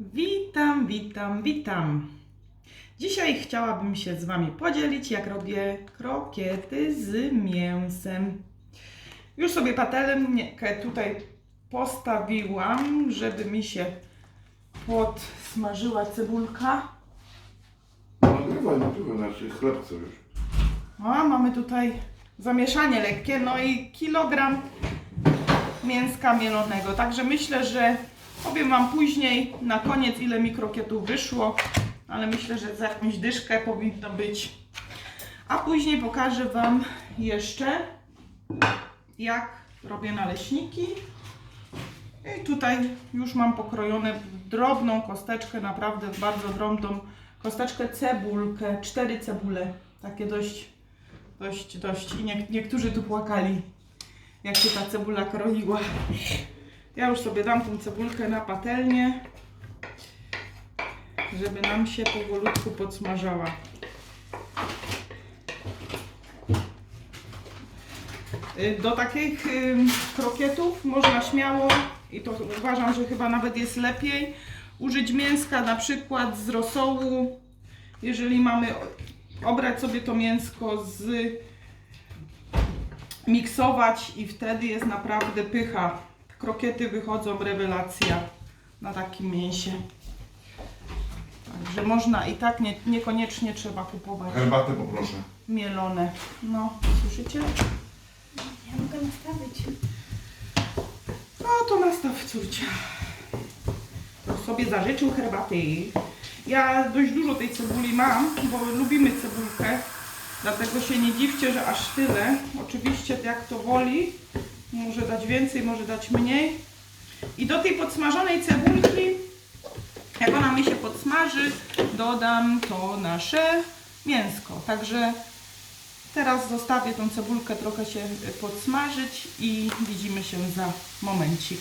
Witam, witam, witam. Dzisiaj chciałabym się z Wami podzielić, jak robię krokiety z mięsem. Już sobie patelnię tutaj postawiłam, żeby mi się podsmażyła cebulka. Nagrywaj, nagrywaj, znaczy chleb chcę już. A, mamy tutaj zamieszanie lekkie, no i kilogram mięska mielonego. Także myślę, że powiem Wam później na koniec, ile mi krokietów wyszło, ale myślę, że za jakąś dyszkę powinno być. A później pokażę Wam jeszcze, jak robię naleśniki. I tutaj już mam pokrojone drobną kosteczkę, naprawdę bardzo drobną kosteczkę cebulkę, cztery cebule, takie dość, dość, dość. I nie, niektórzy tu płakali, jak się ta cebula kroiła. Ja już sobie dam tą cebulkę na patelnię, żeby nam się powolutku podsmażała. Y, Do takich krokietów można śmiało, i to uważam, że chyba nawet jest lepiej, użyć mięska na przykład z rosołu, jeżeli mamy obrać sobie to mięsko z miksować i wtedy jest naprawdę pycha. Krokiety wychodzą rewelacja na takim mięsie. Także można i tak nie, niekoniecznie trzeba kupować Herbatę poproszę. mielone. No, słyszycie? Ja mogę nastawić. No to nastaw córcia. To sobie zażyczył herbaty. Ja dość dużo tej cebuli mam, bo lubimy cebulkę. Dlatego się nie dziwcie, że aż tyle. Oczywiście jak to woli, może dać więcej, może dać mniej. I do tej podsmażonej cebulki, jak ona mi się podsmaży, dodam to nasze mięsko. Także Teraz zostawię tą cebulkę trochę się podsmażyć i widzimy się za momencik.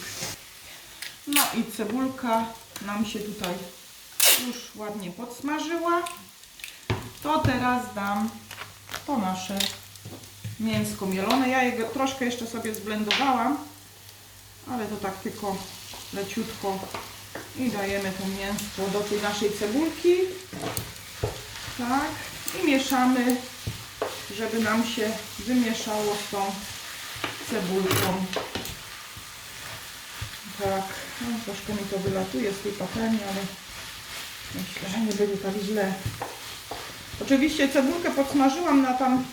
No i cebulka nam się tutaj już ładnie podsmażyła. To teraz dam to nasze mięsko mielone. Ja je troszkę jeszcze sobie zblendowałam, ale to tak tylko leciutko i dajemy to mięsko do tej naszej cebulki. Tak. I mieszamy żeby nam się wymieszało z tą cebulką. Tak, no, troszkę mi to wylatuje z tej patelni, ale myślę, że nie będzie tak źle. Oczywiście cebulkę podsmażyłam na tam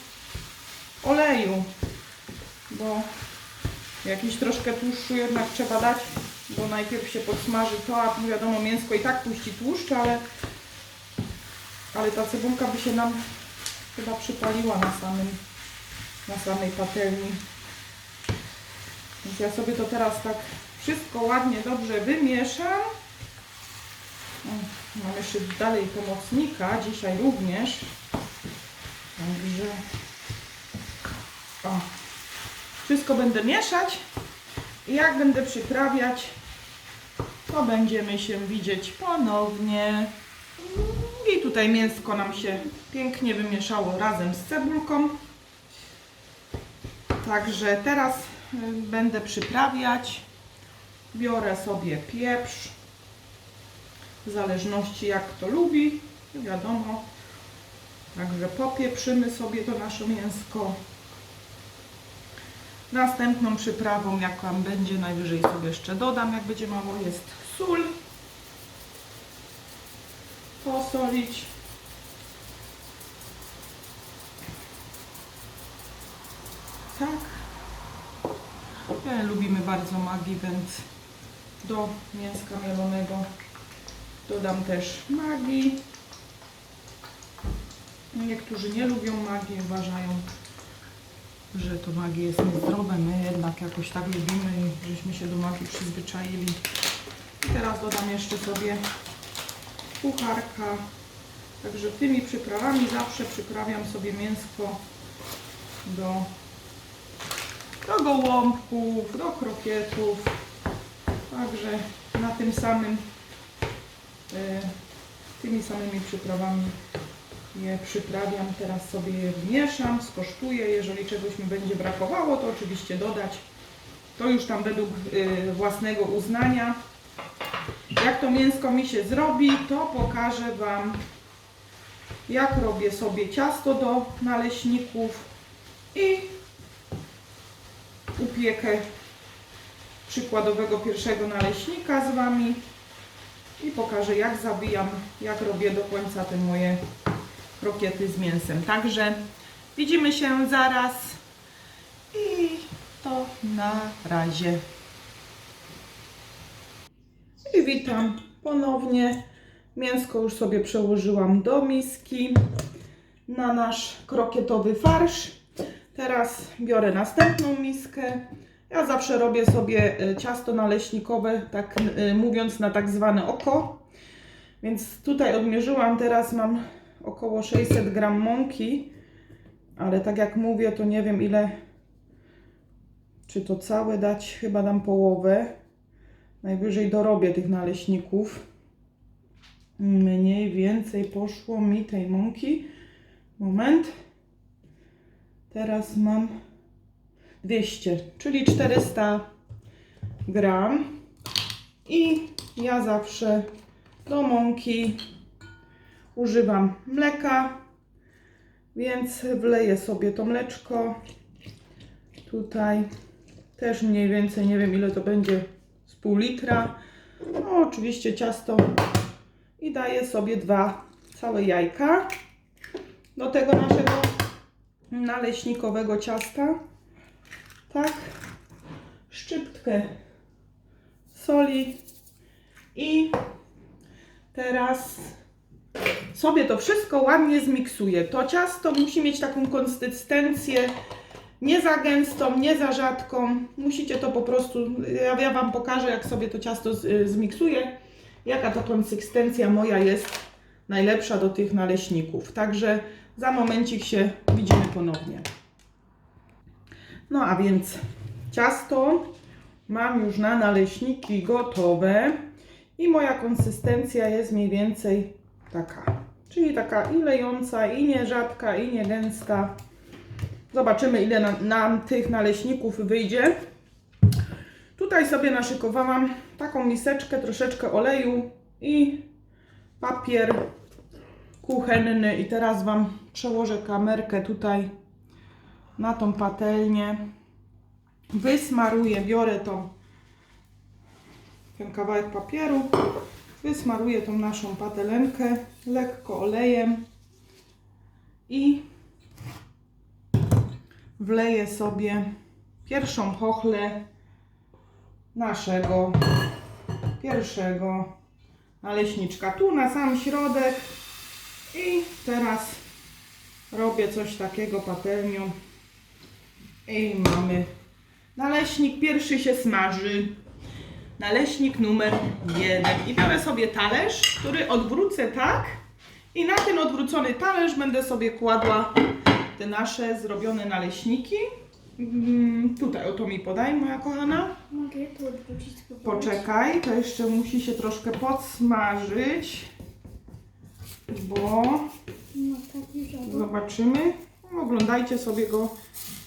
oleju, bo jakiś troszkę tłuszczu jednak trzeba dać, bo najpierw się podsmaży to, a wiadomo mięsko i tak puści tłuszcz, ale, ale ta cebulka by się nam chyba przypaliła na samym, na samej patelni. Więc ja sobie to teraz tak wszystko ładnie, dobrze wymieszam. Mam jeszcze dalej pomocnika, dzisiaj również. Także o, wszystko będę mieszać i jak będę przyprawiać, to będziemy się widzieć ponownie. I tutaj mięsko nam się pięknie wymieszało razem z cebulką. Także teraz y, będę przyprawiać. Biorę sobie pieprz, w zależności jak kto lubi, wiadomo. Także popieprzymy sobie to nasze mięsko. Następną przyprawą, jaką będzie, najwyżej sobie jeszcze dodam, jak będzie mało, jest sól posolić. Tak. Ja lubimy bardzo magii, więc do mięska mielonego dodam też magii. Niektórzy nie lubią magii, uważają, że to magia jest niezdrowe. My jednak jakoś tak lubimy i żeśmy się do magii przyzwyczaili. I teraz dodam jeszcze sobie kucharka. Także tymi przyprawami zawsze przyprawiam sobie mięsko do, do gołąbków, do krokietów. Także na tym samym, e, tymi samymi przyprawami je przyprawiam. Teraz sobie je wmieszam, skosztuję. Jeżeli czegoś mi będzie brakowało, to oczywiście dodać. To już tam według e, własnego uznania. jak to mięsko mi się zrobi, to pokażę Wam, jak robię sobie ciasto do naleśników i upiekę przykładowego pierwszego naleśnika z Wami i pokażę jak zabijam, jak robię do końca te moje krokiety z mięsem. Także widzimy się zaraz i to na razie. I witam ponownie. Mięsko już sobie przełożyłam do miski na nasz krokietowy farsz. Teraz biorę następną miskę. Ja zawsze robię sobie e, ciasto naleśnikowe, tak e, mówiąc na tak zwane oko. Więc tutaj odmierzyłam, teraz mam około 600 gram mąki, ale tak jak mówię, to nie wiem ile, czy to całe dać, chyba dam połowę. Najwyżej dorobię tych naleśników. Mniej więcej poszło mi tej mąki. Moment. Teraz mam 200, czyli 400 gram. I ja zawsze do mąki używam mleka, więc wleję sobie to mleczko. Tutaj też mniej więcej, nie wiem ile to będzie, z pół litra. No, oczywiście ciasto i daję sobie dwa całe jajka do tego naszego naleśnikowego ciasta. Tak, szczyptkę soli i teraz sobie to wszystko ładnie zmiksuję. To ciasto musi mieć taką konsystencję nie za gęstą, nie za rzadką. Musicie to po prostu, ja, ja Wam pokażę jak sobie to ciasto z, zmiksuję, jaka to konsystencja moja jest najlepsza do tych naleśników. Także za momencik się widzimy ponownie. No a więc ciasto mam już na naleśniki gotowe i moja konsystencja jest mniej więcej taka. Czyli taka i lejąca, i nie rzadka, i nie gęsta. Zobaczymy ile nam, nam tych naleśników wyjdzie. Tutaj sobie naszykowałam taką miseczkę, troszeczkę oleju i papier kuchenny. I teraz Wam przełożę kamerkę tutaj na tą patelnię. Wysmaruję, biorę tą, ten kawałek papieru, wysmaruję tą naszą patelenkę lekko olejem i wleję sobie pierwszą chochlę naszego pierwszego naleśniczka. Tu na sam środek i teraz robię coś takiego patelnią i mamy naleśnik pierwszy się smaży. Naleśnik numer jeden. I biorę sobie talerz, który odwrócę tak i na ten odwrócony talerz będę sobie kładła te nasze zrobione naleśniki. Mm, Tutaj oto mi podaj, moja kochana. Mogę to odwrócić? Poczekaj, to jeszcze musi się troszkę podsmażyć, bo No tak zobaczymy. Oglądajcie sobie go.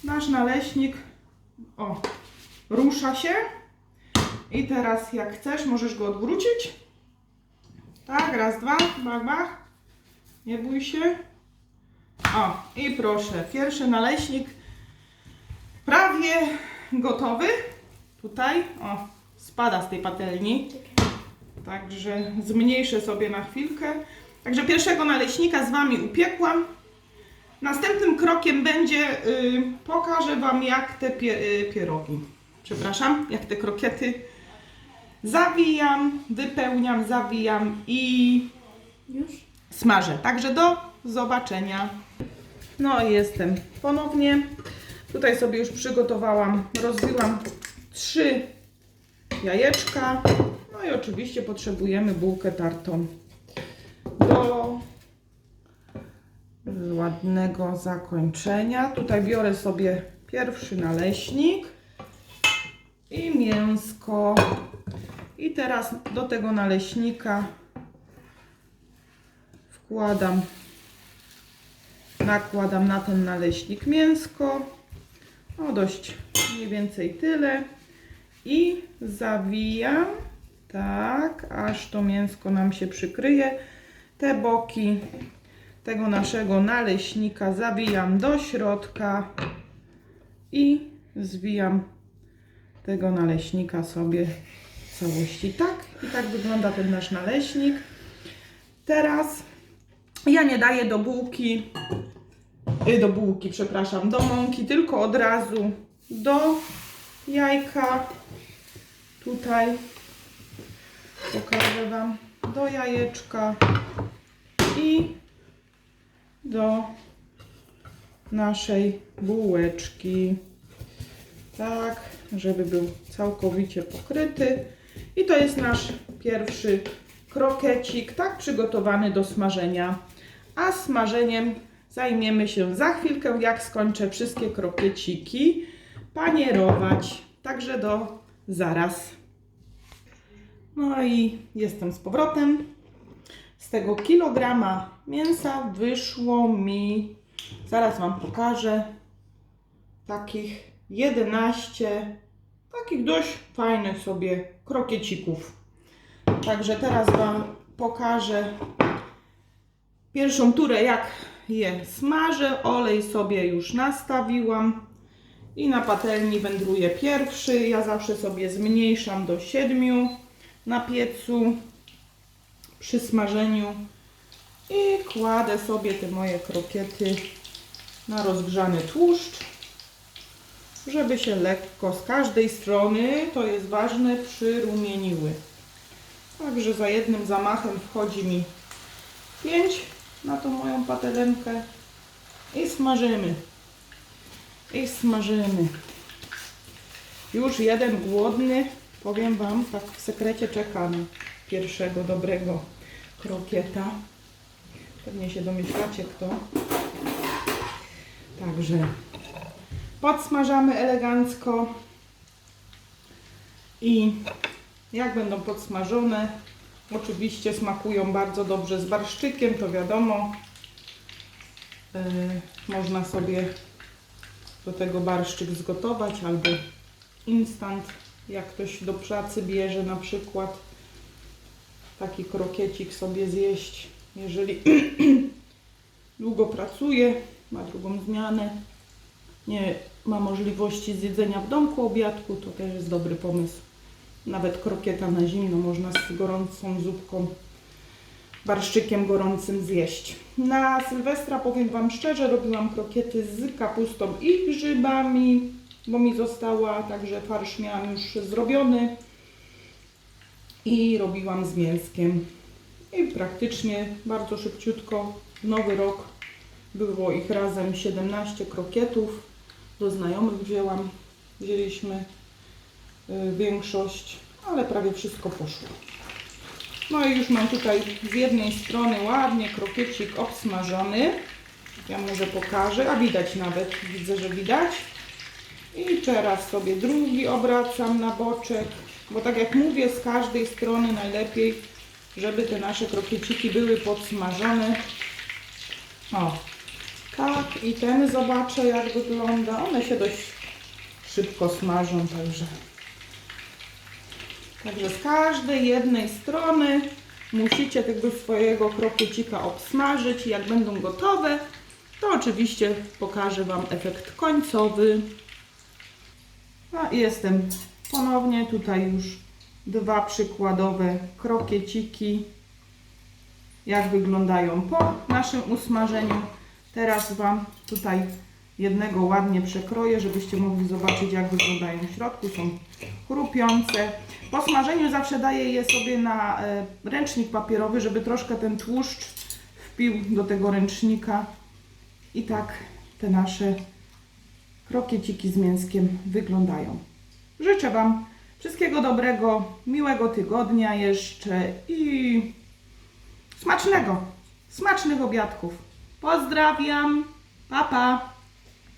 Nasz naleśnik, o, rusza się. I teraz jak chcesz, możesz go odwrócić. Tak, raz, dwa, bach, bach. Nie bój się. O, i proszę, pierwszy naleśnik prawie gotowy. Tutaj, o, spada z tej patelni. Także zmniejszę sobie na chwilkę. Także pierwszego naleśnika z Wami upiekłam. Następnym krokiem będzie, y, pokażę Wam jak te pie, y, pierogi, przepraszam, jak te krokiety zawijam, wypełniam, zawijam i Już? smażę. Także do zobaczenia. No i jestem ponownie. Tutaj sobie już przygotowałam, rozbiłam trzy jajeczka. No i oczywiście potrzebujemy bułkę tartą do ładnego zakończenia. Tutaj biorę sobie pierwszy naleśnik i mięsko. I teraz do tego naleśnika wkładam, nakładam na ten naleśnik mięsko. No dość mniej więcej tyle. I zawijam Tak, aż to mięsko nam się przykryje. Te boki tego naszego naleśnika zawijam do środka i zwijam tego naleśnika sobie całości. Tak, i tak wygląda ten nasz naleśnik. Teraz ja nie daję do bułki, y, do bułki, przepraszam, do mąki, tylko od razu do jajka. Tutaj pokażę Wam do jajeczka i do naszej bułeczki. Tak, żeby był całkowicie pokryty. I to jest nasz pierwszy krokiecik, tak przygotowany do smażenia. A smażeniem zajmiemy się za chwilkę, jak skończę wszystkie krokieciki panierować. Także do zaraz. No i jestem z powrotem. Z tego kilograma mięsa wyszło mi, zaraz Wam pokażę, takich 11 takich dość fajnych sobie krokiecików. Także teraz Wam pokażę pierwszą turę, jak je smażę. Olej sobie już nastawiłam i na patelni wędruje pierwszy. Ja zawsze sobie zmniejszam do 7 na piecu przy smażeniu i kładę sobie te moje krokiety na rozgrzany tłuszcz, żeby się lekko z każdej strony, to jest ważne, przyrumieniły. Także za jednym zamachem wchodzi mi 5 na tą moją patelenkę i smażymy. I smażymy. Już jeden głodny, powiem Wam, tak w sekrecie czeka na pierwszego dobrego krokieta. Pewnie się domyślacie kto. Także podsmażamy elegancko i jak będą podsmażone, oczywiście smakują bardzo dobrze z barszczykiem, to wiadomo. Yy, można sobie do tego barszczyk zgotować albo instant, jak ktoś do pracy bierze na przykład taki krokiecik sobie zjeść, jeżeli długo pracuje, ma drugą zmianę, nie ma możliwości zjedzenia w domku obiadku, to też jest dobry pomysł. Nawet krokieta na zimno można z gorącą zupką, barszczykiem gorącym zjeść. Na Sylwestra powiem Wam szczerze, robiłam krokiety z kapustą i grzybami, bo mi została, także farsz miałam już zrobiony i robiłam z mięskiem. I praktycznie bardzo szybciutko nowy rok było ich razem 17 krokietów. Do znajomych wzięłam, wzięliśmy y, większość, ale prawie wszystko poszło. No i już mam tutaj z jednej strony ładnie krokiecik obsmażony. Ja może pokażę, a widać nawet, widzę, że widać. I teraz sobie drugi obracam na boczek, bo tak jak mówię, z każdej strony najlepiej, żeby te nasze krokieciki były podsmażone. O, tak, i ten zobaczę jak wygląda. One się dość szybko smażą, także. Także z każdej jednej strony musicie tego swojego krokiecika obsmażyć. Jak będą gotowe, to oczywiście pokażę Wam efekt końcowy. A i jestem ponownie tutaj już dwa przykładowe krokieciki. Jak wyglądają po naszym usmażeniu. Teraz Wam tutaj jednego ładnie przekroję, żebyście mogli zobaczyć jak wyglądają w środku. Są chrupiące. Po smażeniu zawsze daję je sobie na e, ręcznik papierowy, żeby troszkę ten tłuszcz wpił do tego ręcznika. I tak te nasze krokieciki z mięskiem wyglądają. Życzę Wam wszystkiego dobrego, miłego tygodnia jeszcze i smacznego, smacznych obiadków. Pozdrawiam, pa pa!